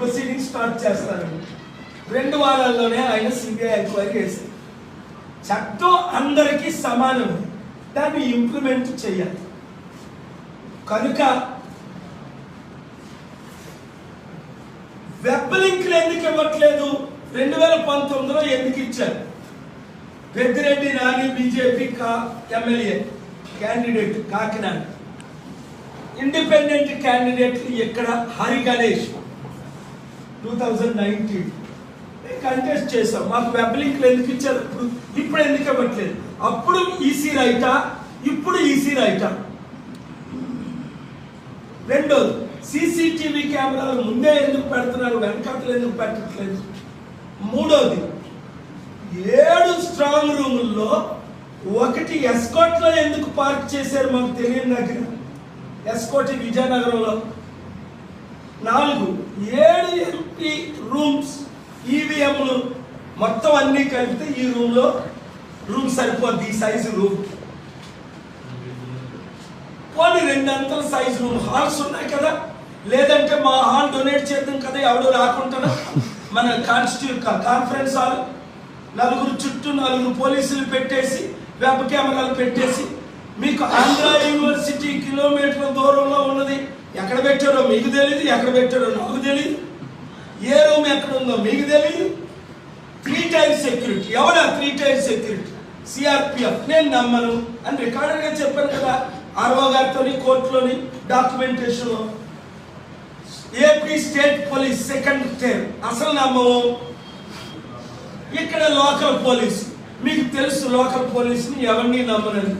Proceeding start చేస్తారు రెండు వారాల్లోనే ఆయన సిబిఐ ఎంక్వైరీ చేశారు చట్టం అందరికీ సమానం. దాన్ని ఇంప్లిమెంట్ చేయాలి. కనుక వెబ్ లింక్లు ఎందుకు ఇవ్వట్లేదు? రెండు వేల పంతొమ్మిదిలో ఎందుకు ఇచ్చారు? పెద్దిరెడ్డి నాని బీజేపీ కా MLA candidate Kakinada. Independent candidate ఇక్కడ Hari Ganesh. Two thousand nineteen contest చేసాం మాకు వెబ్ లింక్లు ఎందుకు ఇచ్చారు? ఇప్పుడు ఇప్పుడు ఎందుకు ఇవ్వట్లేదు? అప్పుడు ఈసీ రైటా ఇప్పుడు ఈసీ రైటా రెండోది సీసీటీవీ కెమెరాలు ముందే ఎందుకు పెడుతున్నారు? వెనకట్లు ఎందుకు పెట్టట్లేదు? మూడోది ఏడు స్ట్రాంగ్ రూముల్లో ఒకటి ఎస్కోట్లో ఎందుకు పార్క్ చేశారు మాకు తెలియని దగ్గర? ఎస్కోటి విజయనగరంలో. నాలుగు ఏడు ఎంపీ రూమ్స్ ఈవీఎంలు మొత్తం అన్నీ కలిపితే ఈ రూమ్లో రూమ్ సరిపోద్ది ఈ సైజు రూమ్ పోనీ అంతల సైజు రూమ్ హాల్స్ ఉన్నాయి కదా. లేదంటే మా హాల్ డొనేట్ చేద్దాం కదా ఎవడు రాకుండా మన కాన్స్టిట్యూ కాన్ఫరెన్స్ హాల్. నలుగురు చుట్టూ నలుగురు పోలీసులు పెట్టేసి వెబ్ కెమెరాలు పెట్టేసి మీకు ఆంధ్ర యూనివర్సిటీ కిలోమీటర్ల దూరంలో ఎక్కడ పెట్టారో మీకు తెలియదు ఎక్కడ పెట్టారో నాకు తెలియదు ఏ రూమ్ ఎక్కడ ఉందో మీకు తెలియదు త్రీ టైమ్స్ సెక్యూరిటీ ఎవరా త్రీ టైమ్స్ సెక్యూరిటీ సిఆర్పిఎఫ్ నేను నమ్మను. అని రికార్డర్గా చెప్పాను కదా ఆర్ఓ గారితో కోర్టులోని డాక్యుమెంటేషన్లో. AP state police second time అసలు నమ్మము ఇక్కడ లోకల్ పోలీస్. మీకు తెలుసు లోకల్ పోలీస్ని ఎవరిని నమ్మనని.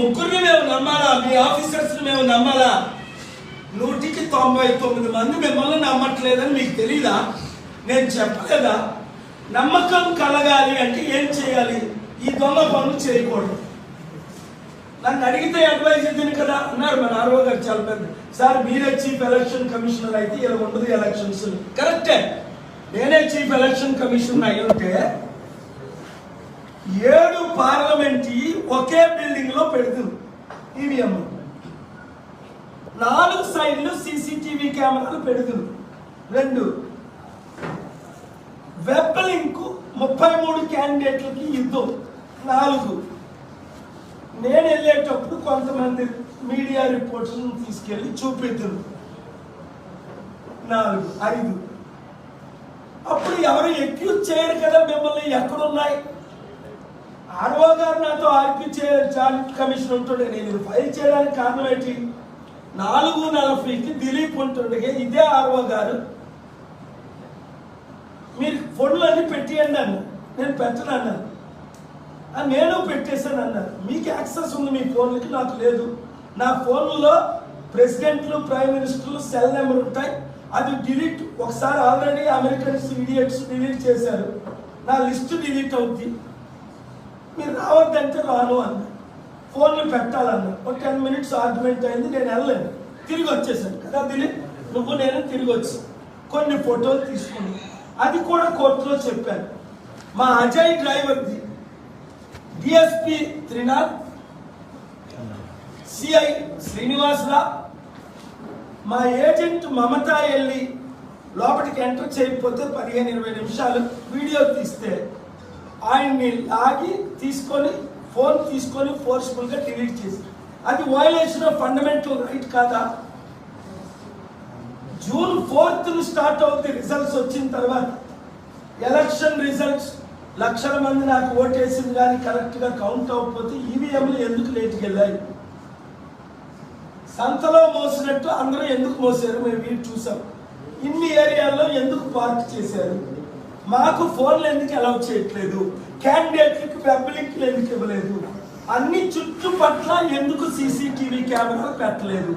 ముగ్గురిని మేము నమ్మాలా? మీ ఆఫీసర్స్ మేము నమ్మాలా? నూటికి తొంభై తొమ్మిది మంది మిమ్మల్ని నమ్మట్లేదని మీకు తెలీదా? నేను చెప్పలేదా? నమ్మకం కలగాలి అంటే ఏం చేయాలి? ఈ దొంగ పనులు చేయకూడదు. నన్ను అడిగితే అడ్వైజ్ ఇద్దిని కదా? అన్నారు మన ఆరో గారు చాలా పెద్ద. సార్ మీరే చీఫ్ ఎలక్షన్ కమిషనర్ అయితే ఇలా ఉండదు ఎలక్షన్స్ కరెక్టే నేనే చీఫ్ ఎలక్షన్ కమిషనర్ అయి ఉంటే ఏడు పార్లమెంట్ ఒకే బిల్డింగ్లో పెడుతుంది ఈవీఎం. నాలుగు సైడ్లు సీసీటీవీ కెమెరాలు పెడుతుంది రెండు వెబ్ లింక్ ముప్పై మూడు క్యాండిడేట్లకి యుద్ధం నాలుగు నేను వెళ్ళేటప్పుడు కొంతమంది మీడియా రిపోర్ట్స్ తీసుకెళ్ళి చూపిద్దురు నాలుగు ఐదు. అప్పుడు ఎవరు ఎక్యూజ్ చేయరు కదా మిమ్మల్ని ఎక్కడున్నాయి? ఆర్ఓ గారు నాతో ఆర్పి జాయింట్ కమిషన్ ఉంటుండే నేను ఇది ఫైల్ చేయడానికి కారణం ఏంటి? నాలుగు నలభైకి దిలీప్ ఉంటుండే ఇదే ఆర్ఓ గారు. మీరు ఫోన్లు అన్ని అన్నాను అన్నారు. నేను పెట్టను అన్నాను నేను పెట్టేశాను అన్నారు. మీకు యాక్సెస్ ఉంది మీ ఫోన్లకి? నాకు లేదు. నా ఫోన్లో ప్రెసిడెంట్లు ప్రైమ్ మినిస్టర్లు సెల్ నెంబర్ ఉంటాయి. అది డిలీట్ ఒకసారి ఆల్రెడీ అమెరికన్స్ ఇడియట్స్ డిలీట్ చేశారు. నా లిస్ట్ డిలీట్ అవుద్ది. మీరు రావద్దంటే రాను అన్న. ఫోన్లు పెట్టాలన్నాడు ఒక టెన్ మినిట్స్ ఆర్గ్యుమెంట్ అయింది నేను వెళ్ళలేను తిరిగి వచ్చేసాను కదా దిలీప్ నువ్వు నేను తిరిగి వచ్చి కొన్ని ఫోటోలు తీసుకుని. అది కూడా కోర్టులో చెప్పాను. మా అజయ్ డ్రైవర్ది డిఎస్పి త్రినాథ్ సిఐ శ్రీనివాసరావు మా ఏజెంట్ మమత వెళ్ళి లోపలికి ఎంటర్ చేయకపోతే పదిహేను ఇరవై నిమిషాలు వీడియో తీస్తే ఆయన్ని లాగి తీసుకొని ఫోన్ తీసుకొని ఫోర్స్ఫుల్గా డిలీట్ చేసి. అది వయలేషన్ ఆఫ్ ఫండమెంటల్ రైట్ కాదా? జూన్ ఫోర్త్ స్టార్ట్ అవుతుంది రిజల్ట్స్ వచ్చిన తర్వాత. ఎలక్షన్ రిజల్ట్స్ లక్షల మంది నాకు ఓటేసింది కానీ కరెక్ట్గా కౌంట్ అవ్వకపోతే ఈవీఎంలు ఎందుకు లేట్కి వెళ్ళాయి? సంతలో మోసినట్టు అందరూ ఎందుకు మోసారు? మేము వీటి చూసాం. ఇన్ని ఏరియాల్లో ఎందుకు పార్క్ చేశారు? మాకు ఫోన్లు ఎందుకు అలౌ చేయట్లేదు? క్యాండిడేట్లకు వెబ్ ఎందుకు ఇవ్వలేదు? అన్ని చుట్టుపట్ల ఎందుకు సీసీటీవీ కెమెరాలు పెట్టలేదు?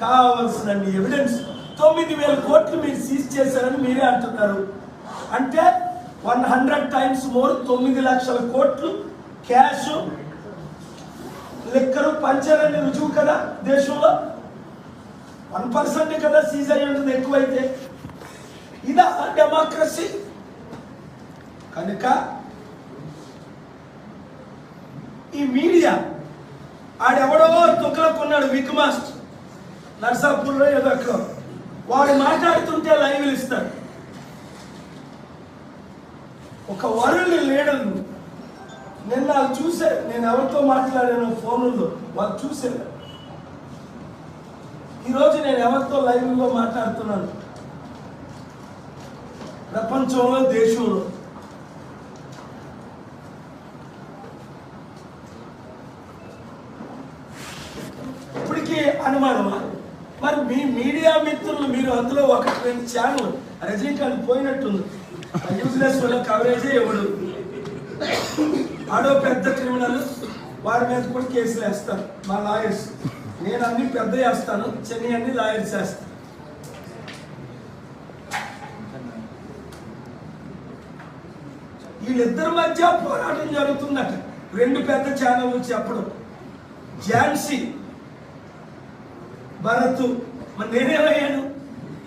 కావాల్సిన ఎవిడెన్స్ తొమ్మిది వేల కోట్లు మీరు సీజ్ చేశారని మీరే అంటున్నారు. అంటే వన్ హండ్రెడ్ టైమ్స్ మోర్ తొమ్మిది లక్షల కోట్లు క్యాష్ లెక్కలు పంచరని రుజువు కదా దేశంలో? వన్ పర్సెంట్ కదా సీజ్ అయి ఉంటుంది ఎక్కువైతే. ఇదా డెమోక్రసీ కనుక ఈ మీడియా ఆడెవడో తుక్కలో కొన్నాడు విక్ మాస్టర్. నర్సాపూర్లో ఏదో వాడు మాట్లాడుతుంటే లైవ్లు ఇస్తాడు. ఒక వరుణ్ లీడర్ను నిన్న వాళ్ళు చూశారు నేను ఎవరితో మాట్లాడాను ఫోన్లో వాళ్ళు చూసే ఈరోజు నేను ఎవరితో లైవ్లో మాట్లాడుతున్నాను? ప్రపంచంలో దేశంలో. ఇప్పటికీ అనుమానమా? మరి మీ మీడియా మిత్రులు మీరు అందులో ఒక రెండు ఛానల్ రజనీకాంత్ పోయినట్టుంది. యూజ్లెస్ వల్ల కవరేజే ఇవ్వడు. ఆడో పెద్ద క్రిమినల్ వారి మీద కూడా కేసులు వేస్తారు. మా లాయర్స్ నేను అన్ని పెద్ద వేస్తాను చెన్నై అన్ని లాయర్స్ వేస్తాను వీళ్ళిద్దరి మధ్య పోరాటం జరుగుతుందట. రెండు పెద్ద ఛానళ్ళు చెప్పడం ఝాన్సీ భరత్ మరి నేనేమయ్యాను?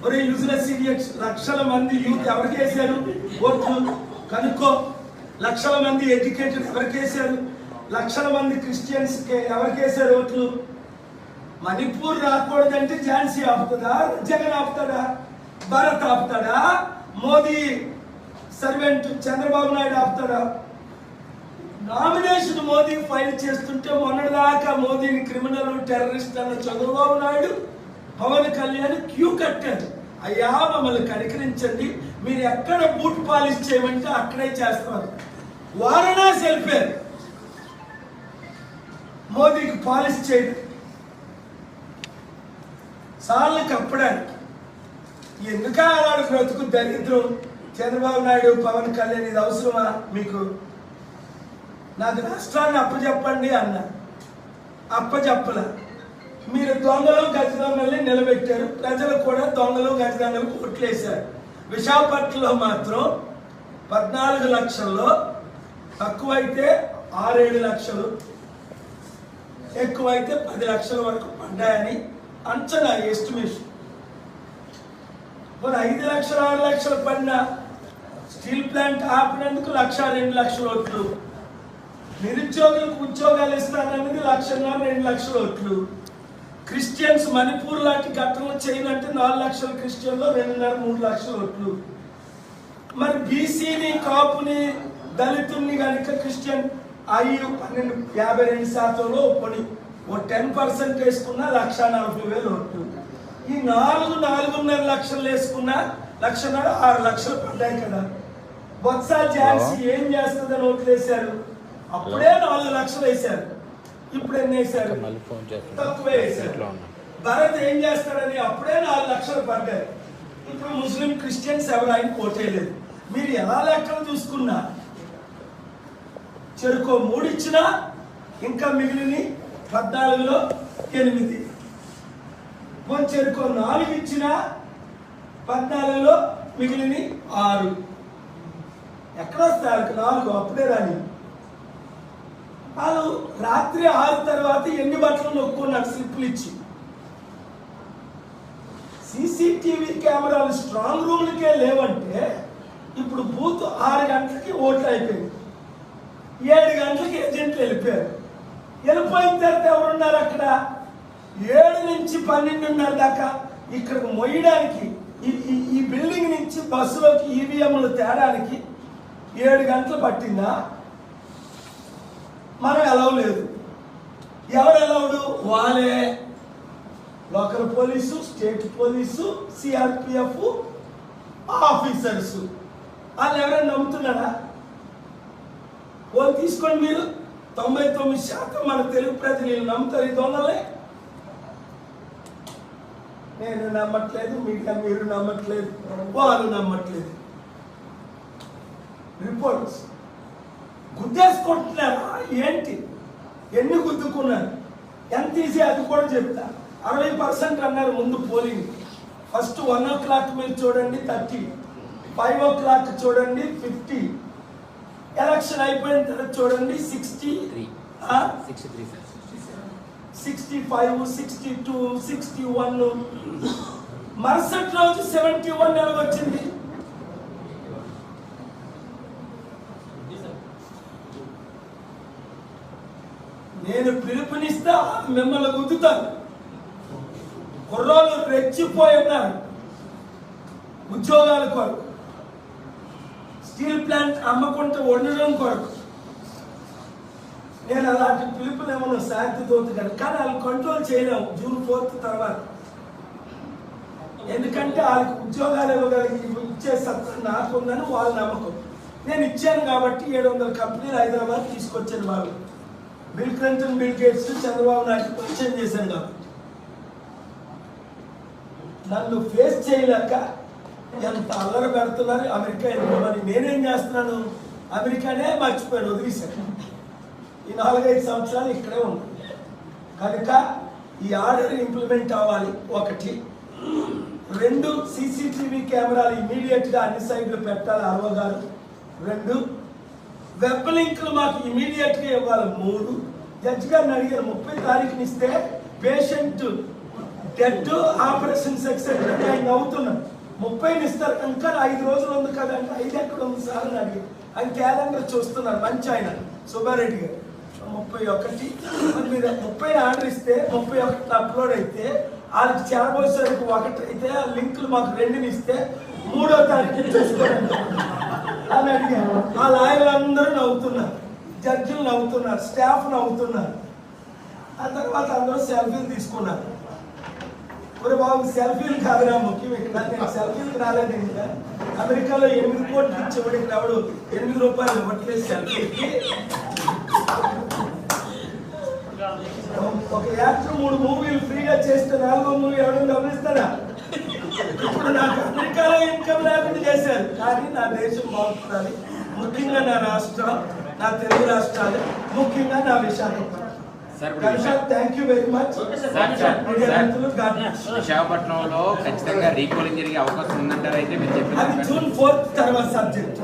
ఒరే యూజ్లెస్ ఇడియట్స్ లక్షల మంది యూత్ ఎవరికి వేశారు ఓట్లు కనుక్కో. లక్షల మంది ఎడ్యుకేటెడ్ ఎవరికి వేశారు లక్షల మంది క్రిస్టియన్స్ ఎవరికి వేశారు ఓట్లు? మణిపూర్ రాకూడదంటే ఝాన్సీ ఆపుతుందా? జగన్ ఆపుతాడా? భారత్ ఆపుతాడా? మోదీ సర్వెంట్ చంద్రబాబు నాయుడు ఆపుతాడా? నామినేషన్ మోదీ ఫైల్ చేస్తుంటే మొన్నటిదాకా మోదీని క్రిమినల్ టెర్రరిస్ట్ అన్న చంద్రబాబు నాయుడు పవన్ కళ్యాణ్ క్యూ కట్టారు. అయ్యా మమ్మల్ని కనికరించండి. మీరు ఎక్కడ బూట్ పాలిష్ చేయమంటే అక్కడే చేస్తారు. వారణాసి వెళ్ళిపోయారు. మోదీకి పాలిష్ చేయడం. సార్లకు అప్పడానికి. ఎందుక అలాంటి బ్రతుకు దరిద్రం? చంద్రబాబు నాయుడు పవన్ కళ్యాణ్ ఇది అవసరమా మీకు? నాకు రాష్ట్రాన్ని అప్పచెప్పండి అన్న. అప్పచెప్పల మీరు దొంగలు గజదొంగల్ని నిలబెట్టారు. ప్రజలు కూడా దొంగలు గజదొంగలు కొట్లేశారు. విశాఖపట్నంలో మాత్రం పద్నాలుగు లక్షల్లో తక్కువైతే ఆరేడు లక్షలు ఎక్కువైతే పది లక్షల వరకు పడ్డాయని అంచనా ఎస్టిమేషన్ మరి ఐదు లక్షలు ఆరు లక్షలు పడిన స్టీల్ ప్లాంట్ ఆపినందుకు లక్ష రెండు లక్షల ఓట్లు. నిరుద్యోగులకు ఉద్యోగాలు ఇస్తానన్నది లక్షన్నర రెండు లక్షల ఓట్లు. క్రిస్టియన్స్ మణిపూర్ లాంటి ఘటనలు చేయనంటే నాలుగు లక్షల క్రిస్టియన్లు రెండున్నర మూడు లక్షల ఓట్లు. మరి బీసీని కాపుని దళితుల్ని కనుక క్రిస్టియన్ ఐదు పన్నెండు యాభై రెండు శాతంలో పొడి ఓ టెన్ పర్సెంట్ వేసుకున్న లక్ష నలభై వేలు ఓట్లు. ఈ నాలుగు నాలుగున్నర లక్షలు వేసుకున్న లక్షన్నర ఆరు లక్షలు పడ్డాయి కదా. బొత్స ఝాన్సీ ఏం చేస్తుందని ఓట్లు వేశారు అప్పుడే నాలుగు లక్షలు వేశారు. ఇప్పుడు ఎన్ని వేశారు? తక్కువే వేశారు. భరత్ ఏం చేస్తాడని అప్పుడే నాలుగు లక్షలు పడ్డాయి. ఇప్పుడు ముస్లిం క్రిస్టియన్స్ ఎవరు ఆయన కోటేయలేదు మీరు ఎలా లెక్కలు చూసుకున్నా? చెరుకో మూడు ఇచ్చినా ఇంకా మిగిలిన పద్నాలుగులో ఎనిమిది. చెరుకో నాలుగు ఇచ్చినా పద్నాలుగులో మిగిలిన ఆరు. ఎక్కడ వస్తాయి నాలుగు అప్పుడే రాని. వాళ్ళు రాత్రి ఆరు తర్వాత ఎన్ని బట్టలు నొక్కున్నారు స్లిప్లు ఇచ్చి. సీసీటీవీ కెమెరాలు స్ట్రాంగ్ రూమ్లకే లేవంటే ఇప్పుడు బూత్ ఆరు గంటలకి ఓట్లు అయిపోయింది. ఏడు గంటలకి ఏజెంట్లు వెళ్ళిపోయారు. వెళ్ళిపోయిన తర్వాత ఎవరున్నారు అక్కడ? ఏడు నుంచి పన్నెండున్నర దాకా ఇక్కడికి మొయ్యడానికి ఈ- ఈ బిల్డింగ్ నుంచి బస్సులోకి ఈవీఎంలు తేడానికి ఏడు గంటలు పట్టిందా? మనం ఎలవలేదు ఎవరు ఎలవడు వాళ్ళే. Local police state police CRPF officers. వాళ్ళు ఎవరైనా నమ్ముతున్నారా? వాళ్ళు తీసుకోండి మీరు. తొంభై తొమ్మిది శాతం మన తెలుగు ప్రజలు నేను నమ్ముతారు ఈ దొంగలే. నేను నమ్మట్లేదు మీడియా మీరు నమ్మట్లేదు వాళ్ళు నమ్మట్లేదు. రిపోర్ట్స్ గుద్దేసుకుంటున్నారా? ఏంటి? ఎన్ని గుద్దుకున్నారు? ఎంత ఈజీ అది కూడా చెప్తా. అరవై పర్సెంట్ అన్నారు ముందు polling. First one o'clock మీరు చూడండి థర్టీ. ఫైవ్ ఓ క్లాక్ చూడండి ఫిఫ్టీ. ఎలక్షన్ అయిపోయిన తర్వాత చూడండి sixty. Three. Sixty three sir. Sixty five sixty two sixty one మరుసటి రోజు సెవెంటీ వన్ వచ్చింది నేను పిలుపునిస్తా మిమ్మల్ని గుద్దుతాను. కుర్రోళ్ళు రెచ్చిపోయి ఉన్నారు. ఉద్యోగాల కొరకు. స్టీల్ ప్లాంట్ అమ్మకుంటే వండడం కొరకు. నేను అలాంటి పిలుపులు ఏమన్నా శాంతి దోతుగాను కానీ వాళ్ళు కంట్రోల్ చేయలేము జూన్ ఫోర్త్ తర్వాత. ఎందుకంటే వాళ్ళకి ఉద్యోగాలు ఇవ్వగలిగి ఇచ్చే సత్తా నాకుందని వాళ్ళ నమ్మకం. నేను ఇచ్చాను కాబట్టి ఏడు వందల కంపెనీలు హైదరాబాద్ తీసుకొచ్చాను వాళ్ళు. Bill Clinton Bill Gates Chandrababu Naidu పరిచయం చేశాను కాబట్టి నన్ను ఫేస్ చేయలేక ఎంత అల్లరి పెడుతున్నారు అమెరికా వెళ్ళిపోమని నేనేం చేస్తున్నాను? అమెరికానే మర్చిపోయాను వదిలేశాను. ఈ నాలుగైదు సంవత్సరాలు ఇక్కడే ఉంది కనుక ఈ ఆర్డర్ ఇంప్లిమెంట్ అవ్వాలి ఒకటి. రెండు సీసీటీవీ కెమెరాలు ఇమీడియట్గా అన్ని సైడ్లు పెట్టాలి అరవ గారు రెండు వెబ్ లింకులు మాకు ఇమీడియట్గా ఇవ్వాలి. మూడు. జడ్జి గారిని అడిగారు ముప్పై తారీఖుని ఇస్తే పేషెంట్ డెడ్ ఆపరేషన్ సెక్షన్ ఆయన అవుతున్నాను ముప్పైని ఇస్తారు. ఇంకా ఐదు రోజులు ఉంది కదంటే ఐదు ఎక్కడ ఉంది సార్ అని అడిగి ఆయన క్యాలెండర్ చూస్తున్నారు. మంచి ఆయన. సుబ్బారెడ్డి గారు. ముప్పై ఒకటి. మీద మీరు ముప్పై ఆర్డర్ ఇస్తే ముప్పై ఒకటి అప్లోడ్ అయితే వాళ్ళకి చేరబోసేందుకు ఒకటి అయితే ఆ లింకులు మాకు రెండుని ఇస్తే మూడో తారీఖు చూసుకోండి. అని అడిగాను. ఆ లాయర్లందరూ నవ్వుతున్నారు. జడ్జిలు నవ్వుతున్నారు. స్టాఫ్ నవ్వుతున్నారు. ఆ తర్వాత అందరూ సెల్ఫీలు తీసుకున్నారు. ఒరే బాబు సెల్ఫీలు కాదురా ముఖ్యం ఇక్కడ. నేను సెల్ఫీలు రాలేదు ఇంకా అమెరికాలో ఎనిమిది కోట్లు ఇచ్చేవాడు ఇక్కడ ఎవడు? ఎనిమిది రూపాయలు ఇవ్వట్లేదు సెల్ఫీకి ఒక యాక్టర్ మూడు మూవీలు ఫ్రీగా చేస్తే నాలుగో మూవీ ఎవడో గమనిస్తారా? ఇప్పుడు నాకు అమెరికాలో ఇన్కమ్ లేకుండా చేశారు. కానీ నా దేశం బాగుంటుంది ముఖ్యంగా నా రాష్ట్రం నా తెలుగు రాష్ట్రాలు ముఖ్యంగా నా విశాఖపట్నం. విశాఖపట్నంలో ఖచ్చితంగా రీపోలింగ్ జరిగే అవకాశం ఉందంటారు? అయితే మీరు అది చెప్పిన జూన్ ఫోర్త్ తర్వాత సబ్జెక్ట్